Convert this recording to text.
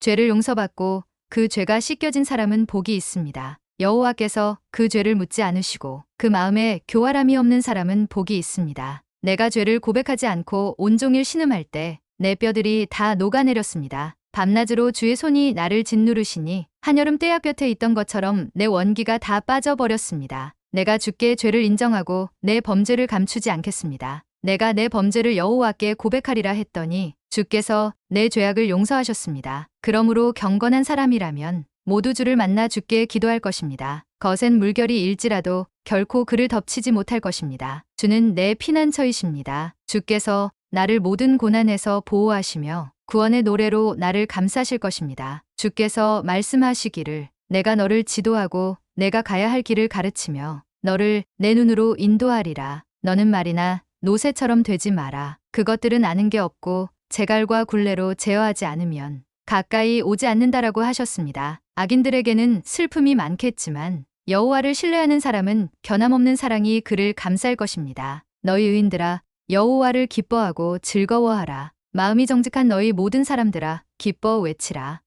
죄를 용서받고 그 죄가 씻겨진 사람은 복이 있습니다. 여호와께서 그 죄를 묻지 않으시고 그 마음에 교활함이 없는 사람은 복이 있습니다. 내가 죄를 고백하지 않고 온종일 신음할 때 내 뼈들이 다 녹아내렸습니다. 밤낮으로 주의 손이 나를 짓누르시니 한여름 떼약 곁에 있던 것처럼 내 원기가 다 빠져버렸습니다. 내가 주께 죄를 인정하고 내 범죄를 감추지 않겠습니다. 내가 내 범죄를 여호와께 고백하리라 했더니 주께서 내 죄악을 용서하셨습니다. 그러므로 경건한 사람이라면 모두 주를 만나 주께 기도할 것입니다. 거센 물결이 일지라도 결코 그를 덮치지 못할 것입니다. 주는 내 피난처이십니다. 주께서 나를 모든 고난에서 보호하시며 구원의 노래로 나를 감싸실 것입니다. 주께서 말씀하시기를 내가 너를 지도하고 내가 가야 할 길을 가르치며 너를 내 눈으로 인도하리라. 너는 말이나 노새처럼 되지 마라. 그것들은 아는 게 없고 재갈과 굴레로 제어하지 않으면 가까이 오지 않는다라고 하셨습니다. 악인들에게는 슬픔이 많겠지만 여호와를 신뢰하는 사람은 변함없는 사랑이 그를 감쌀 것입니다. 너희 의인들아 여호와를 기뻐하고 즐거워하라. 마음이 정직한 너희 모든 사람들아 기뻐 외치라.